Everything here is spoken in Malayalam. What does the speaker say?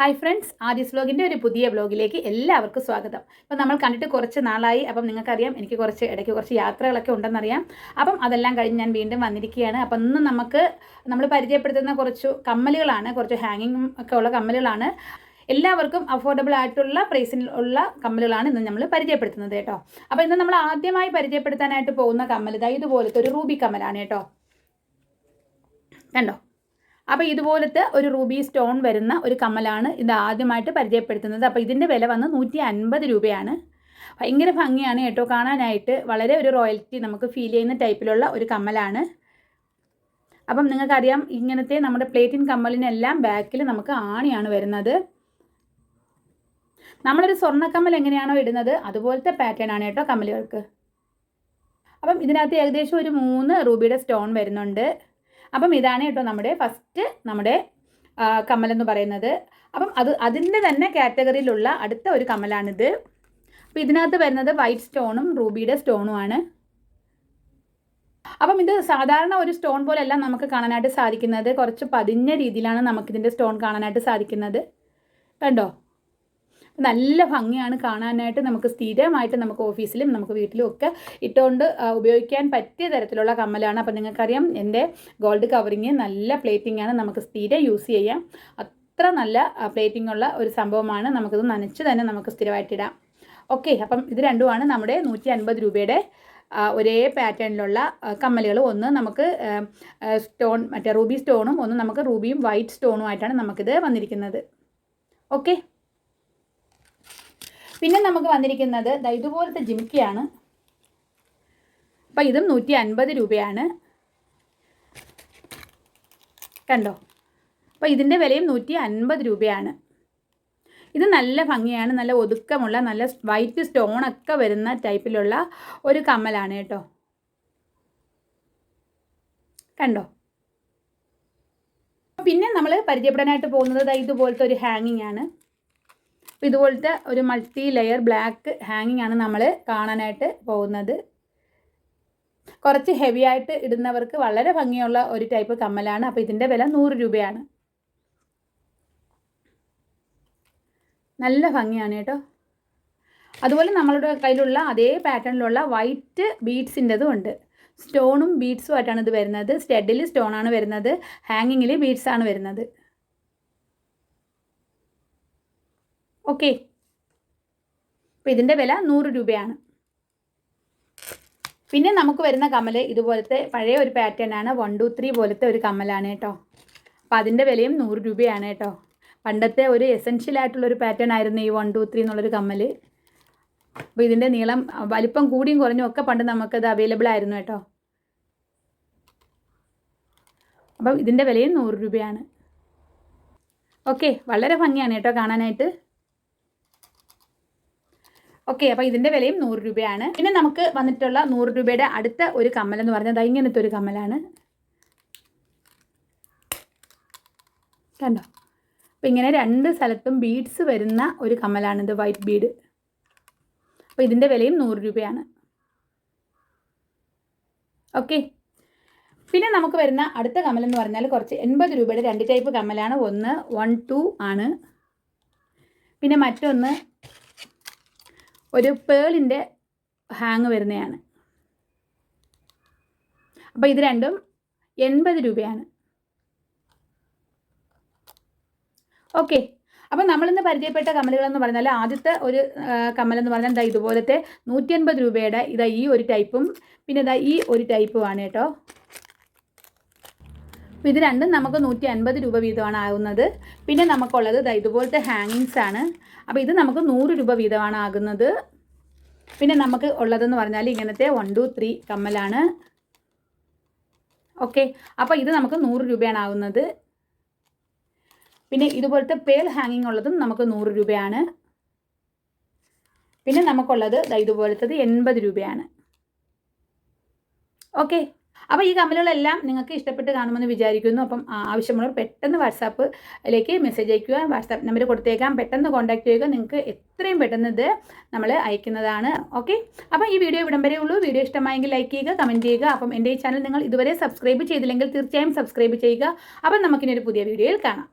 ഹായ് ഫ്രണ്ട്സ് ആദ്യസ് വ്ലോഗിന്റെ ഒരു പുതിയ വ്ലോഗിലേക്ക് എല്ലാവർക്കും സ്വാഗതം. അപ്പം നമ്മൾ കണ്ടിട്ട് കുറച്ച് നാളായി. അപ്പം നിങ്ങൾക്കറിയാം എനിക്ക് കുറച്ച് ഇടയ്ക്ക് കുറച്ച് യാത്രകളൊക്കെ ഉണ്ടെന്നറിയാം. അപ്പം അതെല്ലാം കഴിഞ്ഞ് ഞാൻ വീണ്ടും വന്നിരിക്കുകയാണ്. അപ്പം ഇന്ന് നമുക്ക് നമ്മൾ പരിചയപ്പെടുത്തുന്ന കുറച്ച് കമ്മലുകളാണ്. കുറച്ച് ഹാങ്ങിങ് ഒക്കെ ഉള്ള കമ്മലുകളാണ്. എല്ലാവർക്കും അഫോർഡബിൾ ആയിട്ടുള്ള പ്രൈസിൽ ഉള്ള കമ്മലുകളാണ് ഇന്ന് നമ്മൾ പരിചയപ്പെടുത്തുന്നത് കേട്ടോ. അപ്പോൾ ഇന്ന് നമ്മൾ ആദ്യമായി പരിചയപ്പെടുത്താനായിട്ട് പോകുന്ന കമ്മൽ ഇതാ ഇതുപോലത്തെ ഒരു റൂബി കമ്മലാണ് കേട്ടോ. കണ്ടോ? അപ്പോൾ ഇതുപോലത്തെ ഒരു റൂബി സ്റ്റോൺ വരുന്ന ഒരു കമ്മലാണ് ഇത് ആദ്യമായിട്ട് പരിചയപ്പെടുത്തുന്നത്. അപ്പോൾ ഇതിന്റെ വില വന്ന് നൂറ്റി അൻപത് രൂപയാണ്. ഭയങ്കര ഭംഗിയാണ് കേട്ടോ. കാണാനായിട്ട് വളരെ ഒരു റോയൽറ്റി നമുക്ക് ഫീൽ ചെയ്യുന്ന ടൈപ്പിലുള്ള ഒരു കമ്മലാണ്. അപ്പം നിങ്ങൾക്കറിയാം ഇങ്ങനത്തെ നമ്മുടെ പ്ലേറ്റിൻ കമ്മലിനെല്ലാം ബാക്കിൽ നമുക്ക് ആണിയാണ് വരുന്നത്. നമ്മളൊരു സ്വർണക്കമ്മൽ എങ്ങനെയാണോ ഇടുന്നത് അതുപോലത്തെ പാറ്റേൺ ആണ് കേട്ടോ കമ്മലുകൾക്ക്. അപ്പം ഇതിനകത്ത് ഏകദേശം ഒരു മൂന്ന് റൂബിയുടെ സ്റ്റോൺ വരുന്നുണ്ട്. അപ്പം ഇതാണ് കേട്ടോ നമ്മുടെ ഫസ്റ്റ് നമ്മുടെ കമ്മലെന്ന് പറയുന്നത്. അപ്പം അത് അതിന്റെ തന്നെ കാറ്റഗറിയിലുള്ള അടുത്ത ഒരു കമ്മലാണിത്. അപ്പോൾ ഇതിനകത്ത് വരുന്നത് വൈറ്റ് സ്റ്റോണും റൂബിയുടെ സ്റ്റോണുമാണ് അപ്പം ഇത് സാധാരണ ഒരു സ്റ്റോൺ പോലെയല്ല നമുക്ക് കാണാനായിട്ട് സാധിക്കുന്നത്. കുറച്ച് പതിഞ്ഞ രീതിയിലാണ് നമുക്കിതിന്റെ സ്റ്റോൺ കാണാനായിട്ട് സാധിക്കുന്നത്. കണ്ടോ? നല്ല ഭംഗിയാണ് കാണാനായിട്ട് നമുക്ക് സ്ഥിരമായിട്ട് നമുക്ക് ഓഫീസിലും നമുക്ക് വീട്ടിലും ഒക്കെ ഇട്ടുകൊണ്ട് ഉപയോഗിക്കാൻ പറ്റിയ തരത്തിലുള്ള കമ്മലാണ്. അപ്പോൾ നിങ്ങൾക്കറിയാം എന്റെ ഗോൾഡ് കവറിങ് നല്ല പ്ലേറ്റിംഗ് ആണ് നമുക്ക് സ്ഥിരം യൂസ് ചെയ്യാം. അത്ര നല്ല പ്ലേറ്റിംഗ് ഉള്ള ഒരു സംഭവമാണ് നമുക്കിത് നനച്ച് തന്നെ നമുക്ക് സ്ഥിരമായിട്ടിടാം ഓക്കെ അപ്പം ഇത് രണ്ടുമാണ് നമ്മുടെ നൂറ്റി അൻപത് രൂപയുടെ ഒരേ പാറ്റേണിലുള്ള കമ്മലുകൾ. ഒന്ന് നമുക്ക് സ്റ്റോൺ മറ്റേ റൂബി സ്റ്റോണും ഒന്ന് നമുക്ക് റൂബിയും വൈറ്റ് സ്റ്റോണും ആയിട്ടാണ് നമുക്കിത് വന്നിരിക്കുന്നത്. ഓക്കെ. പിന്നെ നമുക്ക് വന്നിരിക്കുന്നത് ഇതുപോലത്തെ ജിമിക്കിയാണ്. അപ്പം ഇതും നൂറ്റി അൻപത് രൂപയാണ്. കണ്ടോ? അപ്പോൾ ഇതിന്റെ വിലയും നൂറ്റി അൻപത് രൂപയാണ്. ഇത് നല്ല ഭംഗിയാണ് നല്ല ഒതുക്കമുള്ള നല്ല വൈറ്റ് സ്റ്റോണൊക്കെ വരുന്ന ടൈപ്പിലുള്ള ഒരു കമ്മലാണ് കേട്ടോ. കണ്ടോ? പിന്നെ നമ്മൾ പരിചയപ്പെടാനായിട്ട് പോകുന്നത് ഇതുപോലത്തെ ഒരു ഹാങ്ങിങ് ആണ് ഇതുപോലത്തെ ഒരു മൾട്ടി ലെയർ ബ്ലാക്ക് ഹാങ്ങിങ് ആണ് നമ്മൾ കാണാനായിട്ട് പോകുന്നത്. കുറച്ച് ഹെവി ആയിട്ട് ഇടുന്നവർക്ക് വളരെ ഭംഗിയുള്ള ഒരു ടൈപ്പ് കമ്മലാണ്. അപ്പോൾ ഇതിന്റെ വില നൂറ് രൂപയാണ്. നല്ല ഭംഗിയാണ് കേട്ടോ. അതുപോലെ നമ്മളുടെ കയ്യിലുള്ള അതേ പാറ്റേണിലുള്ള വൈറ്റ് ബീഡ്സിന്റെതും ഉണ്ട്. സ്റ്റോണും ബീഡ്സും ആയിട്ടാണ് ഇത് വരുന്നത്. സ്റ്റെഡിൽ സ്റ്റോണാണ് വരുന്നത്. ഹാങ്ങിങ്ങിൽ ബീഡ്സാണ് വരുന്നത്. ഓക്കെ. അപ്പോൾ ഇതിന്റെ വില നൂറ് രൂപയാണ്. പിന്നെ നമുക്ക് വരുന്ന കമ്മൽ ഇതുപോലത്തെ പഴയ ഒരു പാറ്റേൺ ആണ്. വൺ ടു ത്രീ പോലത്തെ ഒരു കമ്മലാണ് കേട്ടോ. അപ്പം അതിന്റെ വിലയും നൂറ് രൂപയാണ് കേട്ടോ. പണ്ടത്തെ ഒരു എസെൻഷ്യൽ ആയിട്ടുള്ളൊരു പാറ്റേൺ ആയിരുന്നു ഈ വൺ ടു ത്രീ എന്നുള്ളൊരു കമ്മൽ അപ്പോൾ ഇതിന്റെ നീളം വലിപ്പം കൂടിയും കുറഞ്ഞും ഒക്കെ പണ്ട് നമുക്കത് അവൈലബിൾ ആയിരുന്നു കേട്ടോ. അപ്പം ഇതിന്റെ വിലയും നൂറ് രൂപയാണ്. ഓക്കെ വളരെ ഭംഗിയാണ് കേട്ടോ കാണാനായിട്ട്. ഓക്കെ അപ്പോൾ ഇതിന്റെ വിലയും നൂറ് രൂപയാണ്. പിന്നെ നമുക്ക് വന്നിട്ടുള്ള നൂറ് രൂപയുടെ അടുത്ത ഒരു കമ്മൽ എന്ന് പറഞ്ഞാൽ ഇങ്ങനത്തെ ഒരു കമ്മലാണ്. കണ്ടോ? അപ്പോൾ ഇങ്ങനെ രണ്ട് സ്ഥലത്തും ബീഡ്സ് വരുന്ന ഒരു കമ്മലാണ് ഇത് വൈറ്റ് ബീഡ് അപ്പോൾ ഇതിന്റെ വിലയും നൂറ് രൂപയാണ്. ഓക്കെ പിന്നെ നമുക്ക് വരുന്ന അടുത്ത കമ്മൽ എന്ന് പറഞ്ഞാൽ കുറച്ച് എൺപത് രൂപയുടെ രണ്ട് ടൈപ്പ് കമ്മലാണ്. ഒന്ന് വൺ ടു ആണ്. പിന്നെ മറ്റൊന്ന് ഒരു പേളിന്റെ ഹാങ് വരുന്നതാണ് അപ്പോൾ ഇത് രണ്ടും എൺപത് രൂപയാണ്. ഓക്കെ. അപ്പം നമ്മളിന്ന് പരിചയപ്പെട്ട കമ്മലുകളെന്ന് പറഞ്ഞാൽ ആദ്യത്തെ ഒരു കമ്മലെന്ന് പറഞ്ഞാൽ ഇതാ ഇതുപോലത്തെ നൂറ്റി അൻപത് രൂപയുടെ ഇതാ ഈ ഒരു ടൈപ്പും പിന്നെ ഇതാ ഈ ഒരു ടൈപ്പുമാണ് കേട്ടോ. ഇത് രണ്ടും നമുക്ക് നൂറ്റി അൻപത് രൂപ വീതമാണ് ആകുന്നത്. പിന്നെ നമുക്കുള്ളത് ഇതാ ഇതുപോലത്തെ ഹാങ്ങിങ്സ് ആണ്. അപ്പോൾ ഇത് നമുക്ക് നൂറ് രൂപ വീതമാണ് ആകുന്നത്. പിന്നെ നമുക്ക് ഉള്ളതെന്ന് പറഞ്ഞാൽ ഇങ്ങനത്തെ വൺ ടു ത്രീ കമ്മലാണ്. ഓക്കെ അപ്പോൾ ഇത് നമുക്ക് നൂറ് രൂപയാണ് ആകുന്നത്. പിന്നെ ഇതുപോലത്തെ പേൾ ഹാങ്ങിങ് ഉള്ളതും നമുക്ക് നൂറ് രൂപയാണ്. പിന്നെ നമുക്കുള്ളത് ഇതുപോലത്തത് എൺപത് രൂപയാണ്. ഓക്കെ അപ്പോൾ ഈ കമ്മലുകളെല്ലാം നിങ്ങൾക്ക് ഇഷ്ടപ്പെട്ട് കാണുമെന്ന് വിചാരിക്കുന്നു. അപ്പം ആവശ്യമുള്ളവർ പെട്ടെന്ന് വാട്സാപ്പിലേക്ക് മെസ്സേജ് അയക്കുക വാട്സാപ്പ് നമ്പർ കൊടുത്തേക്കാം. പെട്ടെന്ന് കോൺടാക്റ്റ് ചെയ്യുക. നിങ്ങൾക്ക് എത്രയും പെട്ടെന്ന് ഇത് നമ്മൾ അയക്കുന്നതാണ്. ഓക്കെ? അപ്പോൾ ഈ വീഡിയോ ഇവിടം വരെ ഉള്ളൂ. വീഡിയോ ഇഷ്ടമായെങ്കിൽ ലൈക്ക് ചെയ്യുക കമന്റ് ചെയ്യുക. അപ്പം എന്റെ ഈ ചാനൽ നിങ്ങൾ ഇതുവരെ സബ്സ്ക്രൈബ് ചെയ്തില്ലെങ്കിൽ തീർച്ചയായും സബ്സ്ക്രൈബ് ചെയ്യുക. അപ്പം നമുക്കിനി ഒരു പുതിയ വീഡിയോയിൽ കാണാം.